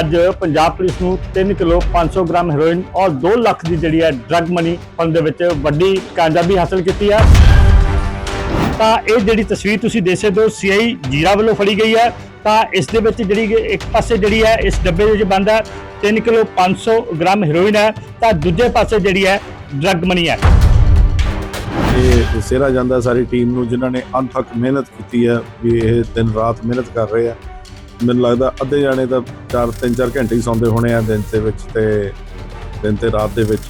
ਅੱਜ ਪੰਜਾਬ ਪੁਲਿਸ ਨੂੰ 3 kilo 500 gram heroin ਔਰ 2 ਲੱਖ ਦੀ ਜਿਹੜੀ ਹੈ ਡਰੱਗ ਮਨੀ ਫੜਨ ਦੇ ਵਿੱਚ ਵੱਡੀ ਕਾਮਯਾਬੀ ਹਾਸਲ ਕੀਤੀ ਹੈ। ਤਾਂ ਇਹ ਜਿਹੜੀ ਤਸਵੀਰ ਤੁਸੀਂ ਦੇਖ ਸਕਦੇ ਹੋ ਸੀਆਈ ਜੀਰਾ ਵੱਲੋਂ ਫੜੀ ਗਈ ਹੈ। ਤਾਂ ਇਸ ਦੇ ਵਿੱਚ ਜਿਹੜੀ ਕਿ ਇੱਕ ਪਾਸੇ ਜਿਹੜੀ ਹੈ, ਇਸ ਡੱਬੇ ਦੇ ਵਿੱਚ ਬੰਦ ਹੈ। 3 ਕਿਲੋ 500 ਗ੍ਰਾਮ ਹੈਰੋਇਨ ਹੈ। ਤਾਂ ਦੂਜੇ ਪਾਸੇ ਜਿਹੜੀ ਹੈ ਡਰੱਗ ਮਨੀ ਹੈ। ਇਹ ਸਿਹਰਾ ਜਾਂਦਾ ਸਾਰੀ ਟੀਮ ਨੂੰ, ਜਿਨ੍ਹਾਂ ਨੇ ਅਣਥੱਕ ਮਿਹਨਤ ਕੀਤੀ ਹੈ, ਵੀ ਇਹ ਦਿਨ ਰਾਤ ਮਿਹਨਤ ਕਰ ਰਹੇ ਆ। ਮੈਨੂੰ ਲੱਗਦਾ ਅੱਧੇ ਜਾਣੇ ਤਾਂ 4 3 4 ਘੰਟੇ ਹੀ ਸੌਂਦੇ ਹੋਣੇ ਆ ਦਿਨ ਦੇ ਵਿੱਚ ਤੇ ਦਿਨ ਤੇ ਰਾਤ ਦੇ ਵਿੱਚ।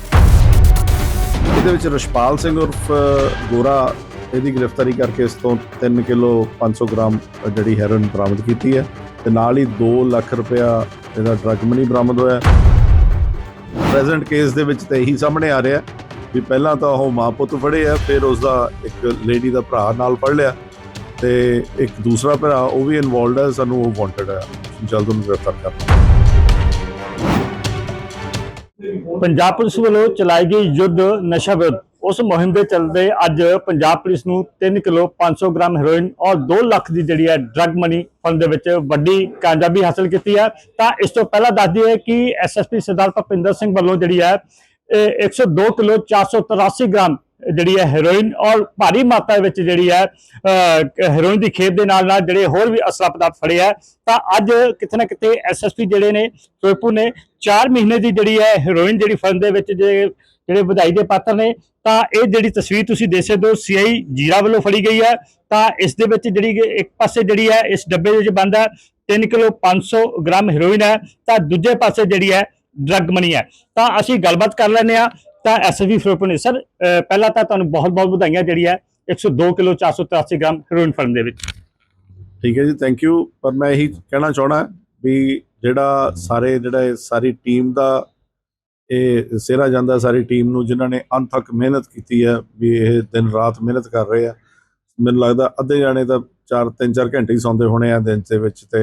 ਇਹਦੇ ਵਿੱਚ ਰਸ਼ਪਾਲ ਸਿੰਘ ਉਰਫ ਗੋਰਾ, ਇਹਦੀ ਗ੍ਰਿਫਤਾਰੀ ਕਰਕੇ ਇਸ ਤੋਂ 3 ਕਿਲੋ 500 ਗ੍ਰਾਮ ਜਿਹੜੀ ਹੈਰੋਇਨ ਬਰਾਮਦ ਕੀਤੀ ਹੈ ਤੇ ਨਾਲ ਹੀ 2 ਲੱਖ ਰੁਪਇਆ ਇਹਦਾ ਡਰੱਗ ਮਨੀ ਬਰਾਮਦ ਹੋਇਆ ਪ੍ਰੈਜ਼ੈਂਟ ਕੇਸ ਦੇ ਵਿੱਚ ਤਾਂ ਇਹੀ ਸਾਹਮਣੇ ਆ ਰਿਹਾ ਵੀ ਪਹਿਲਾਂ ਤਾਂ ਉਹ ਮਾਂ ਪੁੱਤ ਫੜੇ ਆ, ਫਿਰ ਉਸ ਦਾ ਇੱਕ ਲੇਡੀ ਦਾ ਭਰਾ ਨਾਲ ਫੜ ਲਿਆ। ਤੇ ਇੱਕ ਦੂਸਰਾ ਭਰਾ, ਉਹ ਵੀ ਇਨਵੋਲਡ ਹੈ, ਸਾਨੂੰ ਉਹ ਵਾਂਟਡ ਹੈ। ਜਲਦ ਉਹਨੂੰ ਗ੍ਰਿਫਤਾਰ ਕਰਨਾ ਪੰਜਾਬ ਪੁਲਿਸ ਵੱਲੋਂ ਚਲਾਈ ਗਈ ਯੁੱਧ ਨਸ਼ਾ ਵਿਰੁੱਧ। ਉਸ ਮੁਹਿੰਮ ਦੇ ਚੱਲਦੇ ਅੱਜ ਪੰਜਾਬ ਪੁਲਿਸ ਨੂੰ 3 ਕਿਲੋ 500 ਗ੍ਰਾਮ ਹੈਰੋਇਨ ਔਰ 2 ਲੱਖ ਦੀ ਜਿਹੜੀ ਹੈ ਡਰੱਗ ਮਨੀ ਫੰਡ ਦੇ ਵਿੱਚ ਵੱਡੀ ਕਾਮਯਾਬੀ ਹਾਸਲ ਕੀਤੀ ਹੈ। ਤਾਂ ਇਸ ਤੋਂ ਪਹਿਲਾਂ ਦੱਸ ਦਈਏ ਕਿ ਐਸਐਸਪੀ ਸਰਦਾਰ ਭਪਿੰਦਰ ਸਿੰਘ ਵੱਲੋਂ ਜਿਹੜੀ ਹੈ, ਇਹ 102 ਕਿਲੋ 483 ਗ੍ਰਾਮ ਜਿਹੜੀ ਹੈ ਹੈਰੋਇਨ ਔਰ ਭਾਰੀ ਮਾਤਰਾ ਵਿੱਚ ਜਿਹੜੀ ਹੈ ਅਹ, ਹੈਰੋਇਨ ਦੀ ਖੇਪ ਦੇ ਨਾਲ ਨਾਲ ਜਿਹੜੇ ਹੋਰ ਵੀ ਅਸਲਾ ਪਦਾਰਥ ਫੜੇ ਆ ਤਾਂ ਅੱਜ ਕਿਤੇ ਨਾ ਕਿਤੇ ਐਸਐਸਪੀ ਜਿਹੜੇ ਨੇ ਫਿਰੋਜ਼ਪੁਰ ਨੇ 4 ਮਹੀਨੇ ਦੀ ਜਿਹੜੀ ਹੈ ਹੈਰੋਇਨ ਜਿਹੜੀ ਫੜਨ ਦੇ ਵਿੱਚ ਜੇ ਜਿਹੜੇ ਵਧਾਈ ਦੇ ਪਾਤਰ ਨੇ ਤਾਂ ਇਹ ਜਿਹੜੀ ਤਸਵੀਰ ਤੁਸੀਂ ਦੇਖ ਸਕਦੇ ਹੋ ਸੀਆਈ ਜੀਰਾ ਵੱਲੋਂ ਫੜੀ ਗਈ ਹੈ ਤਾਂ ਇਸ ਦੇ ਵਿੱਚ ਜਿਹੜੀ ਕਿ ਇੱਕ ਪਾਸੇ ਜਿਹੜੀ ਹੈ ਇਸ ਡੱਬੇ ਦੇ ਵਿੱਚ ਬੰਦ ਹੈ 3 ਕਿਲੋ 500 ਗ੍ਰਾਮ ਹੈਰੋਇਨ ਹੈ ਤਾਂ ਦੂਜੇ ਪਾਸੇ ਜਿਹੜੀ ਹੈ ਡਰੱਗ ਮਨੀ ਹੈ। ਤਾਂ ਅਸੀਂ ਗੱਲਬਾਤ ਕਰ ਲੈਂਦੇ ਆ ਤਾਂ ਐਸਐਸਪੀ ਫਿਰੋਜ਼ਪੁਰ ਸਰ ਪਹਿਲਾਂ ਤਾਂ ਤੁਹਾਨੂੰ ਬਹੁਤ ਬਹੁਤ ਵਧਾਈਆਂ ਜਿਹੜੀ ਹੈ 102 ਕਿਲੋ 483 ਗ੍ਰਾਮ ਹੈਰੋਇਨ ਫੜਨ ਦੇ ਵਿੱਚ। ਠੀਕ ਹੈ ਜੀ ਥੈਂਕ ਯੂ ਪਰ ਮੈਂ ਇਹੀ ਕਹਿਣਾ ਚਾਹਣਾ ਵੀ ਜਿਹੜਾ ਸਾਰੇ, ਜਿਹੜਾ ਸਾਰੀ ਟੀਮ ਦਾ, ਇਹ ਸਿਹਰਾ ਜਾਂਦਾ ਸਾਰੀ ਟੀਮ ਨੂੰ, ਜਿਨ੍ਹਾਂ ਨੇ ਅਣਥੱਕ ਮਿਹਨਤ ਕੀਤੀ ਹੈ, ਵੀ ਇਹ ਦਿਨ ਰਾਤ ਮਿਹਨਤ ਕਰ ਰਹੇ ਆ। ਮੈਨੂੰ ਲੱਗਦਾ ਅੱਧੇ ਜਾਣੇ ਤਾਂ 4 3 4 ਘੰਟੇ ਹੀ ਸੌਂਦੇ ਹੋਣੇ ਆ ਦਿਨ ਦੇ ਵਿੱਚ ਤੇ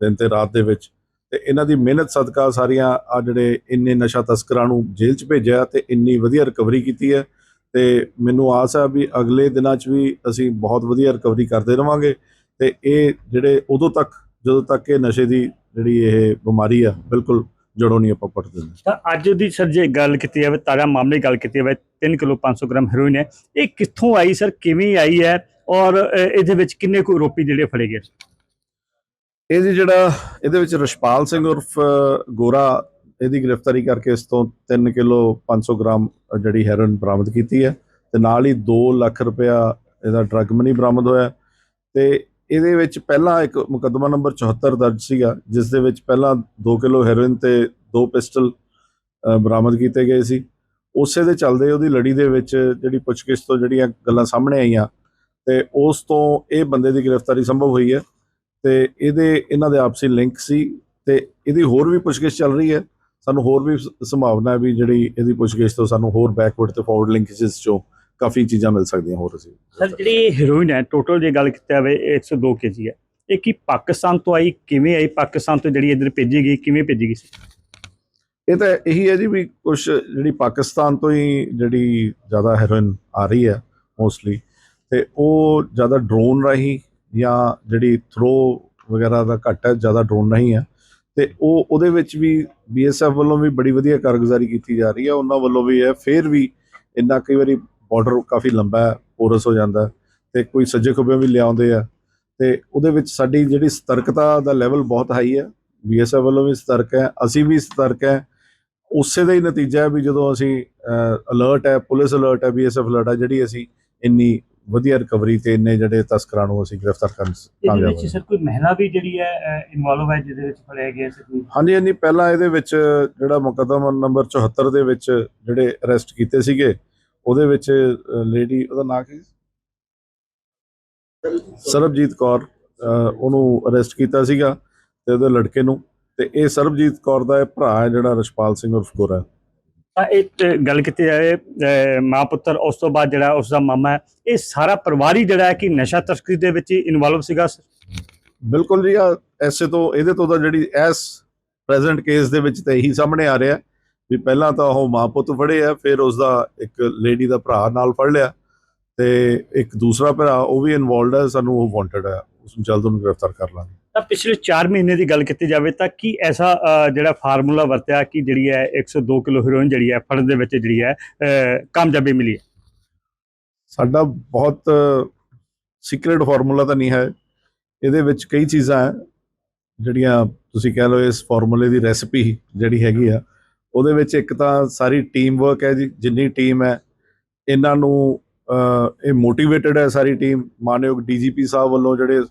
ਦਿਨ ਤੇ ਰਾਤ ਦੇ ਵਿੱਚ। ਤੇ ਇਹਨਾਂ ਦੀ ਮਿਹਨਤ ਸਦਕਾ ਸਾਰੀਆਂ ਆ ਜਿਹੜੇ ਇੰਨੇ ਨਸ਼ਾ ਤਸਕਰਾਂ ਨੂੰ ਜੇਲ੍ਹ 'ਚ ਭੇਜਿਆ ਤੇ ਇੰਨੀ ਵਧੀਆ ਰਿਕਵਰੀ ਕੀਤੀ ਹੈ ਤੇ ਮੈਨੂੰ ਆਸ ਹੈ ਵੀ ਅਗਲੇ ਦਿਨਾਂ 'ਚ ਵੀ ਅਸੀਂ ਬਹੁਤ ਵਧੀਆ ਰਿਕਵਰੀ ਕਰਦੇ ਰਵਾਂਗੇ ਤੇ ਇਹ ਜਿਹੜੇ ਉਦੋਂ ਤੱਕ, ਜਦੋਂ ਤੱਕ ਇਹ ਨਸ਼ੇ ਦੀ ਜਿਹੜੀ ਇਹ ਬਿਮਾਰੀ ਆ, ਬਿਲਕੁਲ ਜੜੋਂ ਨਹੀਂ ਆਪਾਂ ਪੱਟ ਦਿੰਦੇ। ਤਾਂ ਅੱਜ ਦੀ ਸਰ ਜੇ ਗੱਲ ਕੀਤੀ ਜਾਵੇ, ਤਾਜ਼ਾ ਮਾਮਲੇ ਦੀ ਗੱਲ ਕੀਤੀ ਜਾਵੇ 3 ਕਿਲੋ 500 ਗ੍ਰਾਮ ਹੈਰੋਇਨ ਹੈ। ਇਹ ਕਿੱਥੋਂ ਆਈ ਸਰ? ਕਿਵੇਂ ਆਈ ਹੈ? ਔਰ ਇਹਦੇ ਵਿੱਚ ਕਿੰਨੇ ਕੁ ਆਰੋਪੀ ਜਿਹੜੇ ਫੜੇ ਗਏ? ਇਹ ਜੀ ਜਿਹੜਾ ਇਹਦੇ ਵਿੱਚ ਰਸ਼ਪਾਲ ਸਿੰਘ ਉਰਫ ਗੋਰਾ, ਇਹਦੀ ਗ੍ਰਿਫਤਾਰੀ ਕਰਕੇ ਇਸ ਤੋਂ 3 ਕਿਲੋ 500 ਗ੍ਰਾਮ ਜਿਹੜੀ ਹੈਰੋਇਨ ਬਰਾਮਦ ਕੀਤੀ ਹੈ ਤੇ ਨਾਲ ਹੀ 2 ਲੱਖ ਰੁਪਇਆ ਇਹਦਾ ਡਰੱਗ ਮਨੀ ਬਰਾਮਦ ਹੋਇਆ ਤੇ ਇਹਦੇ ਵਿੱਚ ਪਹਿਲਾਂ ਇੱਕ ਮੁਕੱਦਮਾ ਨੰਬਰ 74 ਦਰਜ ਸੀਗਾ, ਜਿਸ ਦੇ ਵਿੱਚ ਪਹਿਲਾਂ 2 ਕਿਲੋ ਹੈਰੋਇਨ ਤੇ 2 ਪਿਸਟਲ ਬਰਾਮਦ ਕੀਤੇ ਗਏ ਸੀ। ਉਸੇ ਦੇ ਚੱਲਦੇ ਉਹਦੀ ਲੜੀ ਦੇ ਵਿੱਚ ਜਿਹੜੀ ਪੁੱਛਗਿੱਛ ਤੋਂ ਜਿਹੜੀਆਂ ਗੱਲਾਂ ਸਾਹਮਣੇ ਆਈਆਂ ਤੇ ਉਸ ਤੋਂ ਇਹ ਬੰਦੇ ਦੀ ਗ੍ਰਿਫਤਾਰੀ ਸੰਭਵ ਹੋਈ ਹੈ। ਤੇ ਇਹਦੇ ਇਹਨਾਂ ਦੇ ਆਪਸੀ ਲਿੰਕ ਸੀ ਤੇ ਇਹਦੀ ਹੋਰ ਵੀ ਪੁੱਛਗਿੱਛ ਚੱਲ ਰਹੀ ਹੈ। ਸਾਨੂੰ ਹੋਰ ਵੀ ਸੰਭਾਵਨਾ ਹੈ ਵੀ ਜਿਹੜੀ ਇਹਦੀ ਪੁੱਛਗਿੱਛ ਤੋਂ ਸਾਨੂੰ ਹੋਰ ਬੈਕਵਰਡ ਤੇ ਫਾਰਵਰਡ ਲਿੰਕੇजेस ਚੋਂ ਕਾਫੀ ਚੀਜ਼ਾਂ ਮਿਲ ਸਕਦੀਆਂ ਹੋਰ ਅਸੀਂ। ਸਰ ਜਿਹੜੀ ਹੈਰੋਇਨ ਹੈ ਟੋਟਲ ਜੇ ਗੱਲ ਕੀਤੀ ਜਾਵੇ ਇਹ 102 ਕੇਜੀ ਹੈ। ਇਹ ਕੀ ਪਾਕਿਸਤਾਨ ਤੋਂ ਆਈ ਕਿਵੇਂ ਆਈ ਪਾਕਿਸਤਾਨ ਤੋਂ ਜਿਹੜੀ ਇੱਧਰ ਭੇਜੀ ਗਈ ਕਿਵੇਂ ਭੇਜੀ ਗਈ ਸੀ? ਇਹ ਤਾਂ ਇਹੀ ਹੈ ਜੀ ਵੀ ਕੁਝ ਜਿਹੜੀ ਪਾਕਿਸਤਾਨ ਤੋਂ ਹੀ ਜਿਹੜੀ ਜ਼ਿਆਦਾ ਹੈਰੋਇਨ ਆ ਰਹੀ ਹੈ ਮੋਸਟਲੀ ਤੇ ਉਹ ਜ਼ਿਆਦਾ ਡਰੋਨ ਰਾਹੀਂ ਜਾਂ ਜਿਹੜੀ ਥਰੋ ਵਗੈਰਾ ਦਾ ਘੱਟ ਹੈ, ਜ਼ਿਆਦਾ ਡਰੋਨ ਨਹੀਂ ਹੈ, ਤੇ ਉਹ ਉਹਦੇ ਵਿੱਚ ਵੀ ਬੀਐਸਐਫ ਵੱਲੋਂ ਵੀ ਬੜੀ ਵਧੀਆ ਕਾਰਗੁਜ਼ਾਰੀ ਕੀਤੀ ਜਾ ਰਹੀ ਹੈ। ਉਹਨਾਂ ਵੱਲੋਂ ਵੀ ਹੈ ਫਿਰ ਵੀ ਇੰਨਾ ਕਈ ਵਾਰੀ ਬਾਰਡਰ ਕਾਫੀ ਲੰਬਾ ਹੈ ਪੋਰਸ ਹੋ ਜਾਂਦਾ ਹੈ ਤੇ ਕੋਈ ਸੱਜੇ ਖੱਬੇ ਵੀ ਲਿਆਉਂਦੇ ਆ। ਤੇ ਉਹਦੇ ਵਿੱਚ ਸਾਡੀ ਜਿਹੜੀ ਸਤਰਕਤਾ ਦਾ ਲੈਵਲ ਬਹੁਤ ਹਾਈ ਹੈ ਬੀਐਸਐਫ ਵੱਲੋਂ ਵੀ ਸਤਰਕ ਹੈ, ਅਸੀਂ ਵੀ ਸਤਰਕ ਹੈ। ਉਸੇ ਦਾ ਹੀ ਨਤੀਜਾ ਹੈ ਵੀ ਜਦੋਂ ਅਸੀਂ ਅਲਰਟ ਹੈ, ਪੁਲਿਸ ਅਲਰਟ ਹੈ ਬੀਐਸਐਫ ਅਲਰਟ ਹੈ, ਜਿਹੜੀ ਅਸੀਂ ਇੰਨੀ ਵਧੀਆ ਰਿਕਵਰੀ ਤੇ ਇੰਨੇ ਜਿਹੜੇ ਤਸਕਰਾਂ ਨੂੰ ਅਸੀਂ ਗ੍ਰਿਫਤਾਰ ਕਰਨ ਕਾਮਯਾਬ ਵਿੱਚ ਹੋਏ ਸਰ ਕੋਈ ਮਹਿਲਾ ਵੀ ਜਿਹੜੀ ਹੈ ਇਨਵੋਲਵ ਹੈ ਜਿਹਦੇ ਵਿੱਚ ਫੜਿਆ ਗਿਆ ਸੀ ਹਾਂਜੀ ਹਾਂਜੀ ਪਹਿਲਾਂ ਇਹਦੇ ਵਿੱਚ ਜਿਹੜਾ ਮੁਕੱਦਮਾ ਨੰਬਰ 74 ਦੇ ਵਿੱਚ ਜਿਹੜੇ ਅਰੈਸਟ ਕੀਤੇ ਸੀਗੇ ਉਹਦੇ ਵਿੱਚ ਲੇਡੀ ਉਹਦਾ ਨਾਂ ਕੀ? ਸਰਬਜੀਤ ਕੌਰ ਉਹਨੂੰ ਅਰੈਸਟ ਕੀਤਾ ਸੀਗਾ ਤੇ ਉਹਦੇ ਲੜਕੇ ਨੂੰ। ਤੇ ਇਹ ਸਰਬਜੀਤ ਕੌਰ ਦਾ ਇਹ ਭਰਾ ਹੈ ਜਿਹੜਾ ਰਸ਼ਪਾਲ ਸਿੰਘ ਉਰਫ ਗੋਰਾ ਤਾਂ ਇਹ ਤੇ ਗੱਲ ਕੀਤੀ ਜਾਵੇ ਅਹ, ਮਾਂ ਪੁੱਤਰ, ਉਸ ਤੋਂ ਬਾਅਦ ਜਿਹੜਾ ਉਸ ਦਾ ਮਾਮਾ ਹੈ, ਇਹ ਸਾਰਾ ਪਰਿਵਾਰ ਹੀ ਜਿਹੜਾ ਹੈ ਕਿ ਨਸ਼ਾ ਤਸਕਰੀ ਦੇ ਵਿੱਚ ਹੀ ਇਨਵੋਲਵ ਸੀਗਾ ਬਿਲਕੁਲ ਜੀ ਆ ਐਸੇ ਤੋਂ, ਇਹਦੇ ਤੋਂ ਤਾਂ ਜਿਹੜੀ ਐਸ ਪ੍ਰੈਜ਼ੈਂਟ ਕੇਸ ਦੇ ਵਿੱਚ ਤਾਂ ਇਹੀ ਸਾਹਮਣੇ ਆ ਰਿਹਾ ਵੀ ਪਹਿਲਾਂ ਤਾਂ ਉਹ ਮਾਂ ਪੁੱਤ ਫੜੇ ਆ, ਫਿਰ ਉਸ ਦਾ ਇੱਕ ਲੇਡੀ ਦਾ ਭਰਾ ਨਾਲ ਫੜ ਲਿਆ ਤੇ ਇੱਕ ਦੂਸਰਾ ਭਰਾ ਉਹ ਵੀ ਇਨਵੋਲਡ ਹੈ, ਸਾਨੂੰ ਉਹ ਵਾਂਟਡ ਹੈ, ਉਸ ਨੂੰ ਜਲਦ ਉਹਨੂੰ ਗ੍ਰਿਫਤਾਰ ਕਰ ਲਾਂਗੇ। ਤਾਂ ਪਿਛਲੇ 4 ਮਹੀਨੇ ਦੀ ਗੱਲ ਕੀਤੀ ਜਾਵੇ ਤਾਂ ਕੀ ਐਸਾ ਜਿਹੜਾ ਫਾਰਮੂਲਾ ਵਰਤਿਆ ਕਿ ਜਿਹੜੀ ਹੈ 102 ਕਿਲੋ ਹੀਰੋਇਨ ਜਿਹੜੀ ਹੈ ਫੜਨ ਦੇ ਵਿੱਚ ਜਿਹੜੀ ਹੈ ਕਾਮਯਾਬੀ ਮਿਲੀ ਹੈ? ਸਾਡਾ ਬਹੁਤ ਸੀਕ੍ਰੀਟ ਫਾਰਮੂਲਾ ਤਾਂ ਨਹੀਂ ਹੈ। ਇਹਦੇ ਵਿੱਚ ਕਈ ਚੀਜ਼ਾਂ ਹੈ, ਜਿਹੜੀਆਂ ਤੁਸੀਂ ਕਹਿ ਲਓ ਇਸ ਫਾਰਮੂਲੇ ਦੀ ਰੈਸਪੀ ਜਿਹੜੀ ਹੈਗੀ ਆ, ਉਹਦੇ ਵਿੱਚ ਇੱਕ ਤਾਂ ਸਾਰੀ ਟੀਮ ਵਰਕ ਹੈ ਜੀ, ਜਿੰਨੀ ਟੀਮ ਹੈ, ਇਹਨਾਂ ਨੂੰ ਇਹ ਮੋਟੀਵੇਟਿਡ ਹੈ ਸਾਰੀ ਟੀਮ ਮਾਨਯੋਗ ਡੀਜੀਪੀ ਸਾਹਿਬ ਵੱਲੋਂ ਜਿਹੜੇ